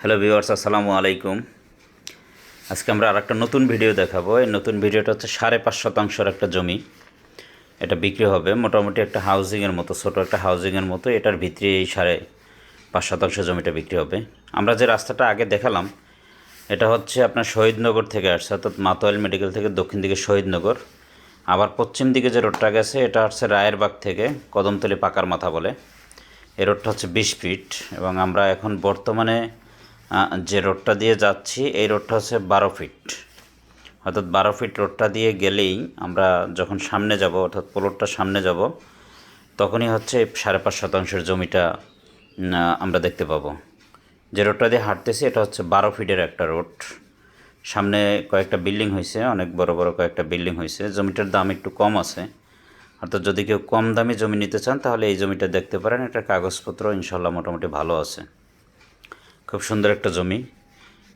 Hello viewers, আসসালামু আলাইকুম। আজকে আমরা আর একটা নতুন ভিডিও দেখাবো। এই নতুন ভিডিওটা হচ্ছে সাড়ে পাঁচ শতাংশের একটা জমি। এটা বিক্রি হবে। মোটামুটি একটা হাউজিংয়ের মতো, ছোটো একটা হাউজিংয়ের মতো। এটার ভিতরে এই সাড়ে পাঁচ শতাংশ জমিটা বিক্রি হবে। আমরা যে রাস্তাটা আগে দেখালাম, এটা হচ্ছে আপনার শহীদনগর থেকে আসছে, অর্থাৎ মাতোয়াল মেডিকেল থেকে দক্ষিণ দিকে শহীদনগর। আবার পশ্চিম দিকে যে রোডটা গেছে, এটা হচ্ছে রায়েরবাগ থেকে কদমতলি পাকার মাথা বলে। এই রোডটা হচ্ছে বিশ ফিট এবং আমরা এখন বর্তমানে যে রোডটা দিয়ে যাচ্ছি, এই রোডটা হচ্ছে বারো ফিট। অর্থাৎ বারো ফিট রোডটা দিয়ে গেলেই আমরা যখন সামনে যাব, অর্থাৎ পোলটটা সামনে যাব, তখনই হচ্ছে সাড়ে পাঁচ শতাংশের জমিটা আমরা দেখতে পাবো। যে রোডটা দিয়ে হাঁটতেছি, এটা হচ্ছে বারো ফিটের একটা রোড। সামনে কয়েকটা বিল্ডিং হয়েছে, অনেক বড় বড় কয়েকটা বিল্ডিং হয়েছে। জমিটার দাম একটু কম আছে। অর্থাৎ যদি কেউ কম দামি জমি নিতে চান, তাহলে এই জমিটা দেখতে পারেন। এটার কাগজপত্র ইনশাল্লাহ মোটামুটি ভালো আছে। খুব সুন্দর একটা জমি।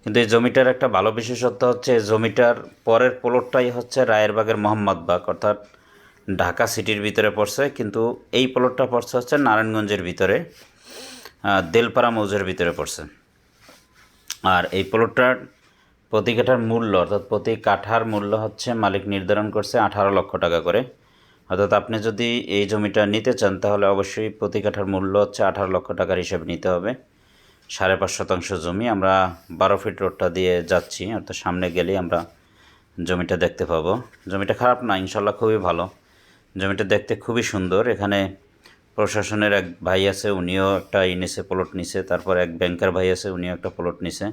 কিন্তু এই জমিটার একটা ভালো বিশেষত্ব হচ্ছে জমিটার পরের প্লটটাই হচ্ছে রায়েরবাগের মোহাম্মদবাগ অর্থাৎ ঢাকা সিটির ভিতরে পড়ছে, কিন্তু এই প্লটটা পড়ছে হচ্ছে নারায়ণগঞ্জের ভিতরে দেলপাড়া মৌজের ভিতরে পড়ছে। আর এই প্লটটার প্রতি কাঠার মূল্য, অর্থাৎ প্রতি কাঠার মূল্য হচ্ছে মালিক নির্ধারণ করছে আঠারো লক্ষ টাকা করে। অর্থাৎ আপনি যদি এই জমিটা নিতে চান, তাহলে অবশ্যই প্রতি কাঠার মূল্য হচ্ছে আঠারো লক্ষ টাকার হিসেবে নিতে হবে। সাড়ে পাঁচ শতাংশ জমি আমরা বারো ফিট রোডটা দিয়ে যাচ্ছি, অর্থাৎ সামনে গেলেই আমরা জমিটা দেখতে পাবো। জমিটা খারাপ না, ইনশাল্লাহ খুবই ভালো। জমিটা দেখতে খুবই সুন্দর। এখানে প্রশাসনের এক ভাই আছে, উনিও একটা ই প্লট নিছে। তারপর এক ব্যাংকার ভাই আছে, উনিও একটা প্লট নিছে।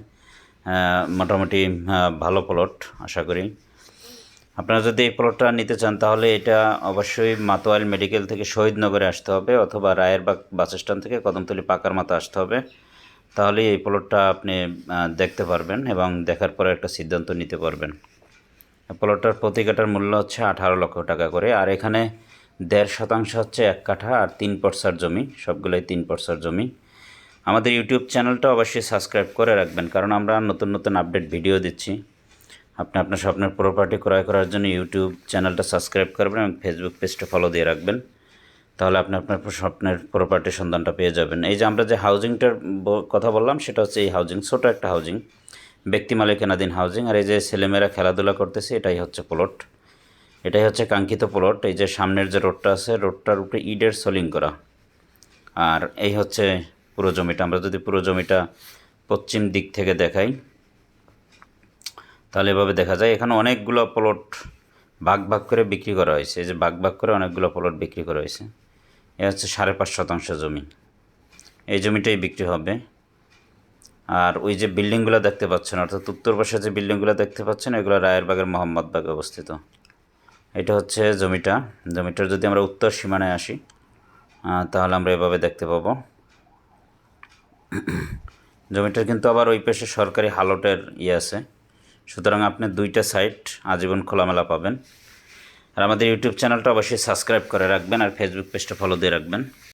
মোটামুটি ভালো প্লট আশা করি। আপনারা যদি এই প্লটটা নিতে চান, তাহলে এটা অবশ্যই মাতোয়াল মেডিকেল থেকে শহীদনগরে আসতে হবে, অথবা রায়েরবাগ বাস স্ট্যান্ড থেকে কদমতলি পাকার মাথা আসতে হবে। তাহলে এই প্লটটা আপনি দেখতে পারবেন এবং দেখার পরে একটা সিদ্ধান্ত নিতে পারবেন। প্লটটার প্রতি কাঠার মূল্য হচ্ছে আঠারো লক্ষ টাকা করে। আর এখানে দেড় শতাংশ হচ্ছে এক কাঠা আর তিন পরসার জমি, সবগুলোই তিন পরসার জমি। আমাদের ইউটিউব চ্যানেলটা অবশ্যই সাবস্ক্রাইব করে রাখবেন, কারণ আমরা নতুন নতুন আপডেট ভিডিও দিচ্ছি। আপনি আপনার স্বপ্নের প্রপার্টি ক্রয় করার জন্য ইউটিউব চ্যানেলটা সাবস্ক্রাইব করবেন এবং ফেসবুক পেজটা ফলো দিয়ে রাখবেন। তাহলে আপনি আপনার স্বপ্নের প্রপার্টির সন্ধানটা পেয়ে যাবেন। এই যে আমরা যে হাউজিংটার কথা বললাম, সেটা হচ্ছে এই হাউজিং ছোটো একটা হাউজিং ব্যক্তি মালিকানাধীন হাউজিং আর এই যে ছেলেমেয়েরা খেলাধুলা করতেছে, এটাই হচ্ছে প্লট এটাই হচ্ছে কাঙ্ক্ষিত প্লট এই যে সামনের যে রোডটা আছে রোডটার উপরে ইডের সোলিং করা। আর এই হচ্ছে পুরো জমিটা। আমরা যদি পুরো জমিটা পশ্চিম দিক থেকে দেখাই, তাহলে এভাবে দেখা যায়, এখানে অনেকগুলো প্লট ভাগ ভাগ করে বিক্রি করা হয়েছে। এই যে ভাগ ভাগ করে অনেকগুলো প্লট বিক্রি করা হয়েছে। এ হচ্ছে সাড়ে পাঁচ শতাংশ জমি। এই জমিটাই বিক্রি হবে। আর ওই যে বিল্ডিংগুলো দেখতে পাচ্ছেন, অর্থাৎ উত্তর পাশে যে বিল্ডিংগুলো দেখতে পাচ্ছেন, এগুলো রায়েরবাগের মোহাম্মদবাগে অবস্থিত। এটা হচ্ছে জমিটা। জমিটার যদি আমরা উত্তর সীমানায় আসি তাহলে আমরা এভাবে দেখতে পাবো। জমিটার কিন্তু আবার ওই পাশে সরকারি হালটের ইয়ে আছে। সুতরাং আপনি দুইটা সাইট আজীবন খোলামেলা পাবেন। আর আমাদের ইউটিউব চ্যানেলটা অবশ্যই সাবস্ক্রাইব করে রাখবেন আর ফেসবুক পেজটা ফলো দিয়ে রাখবেন।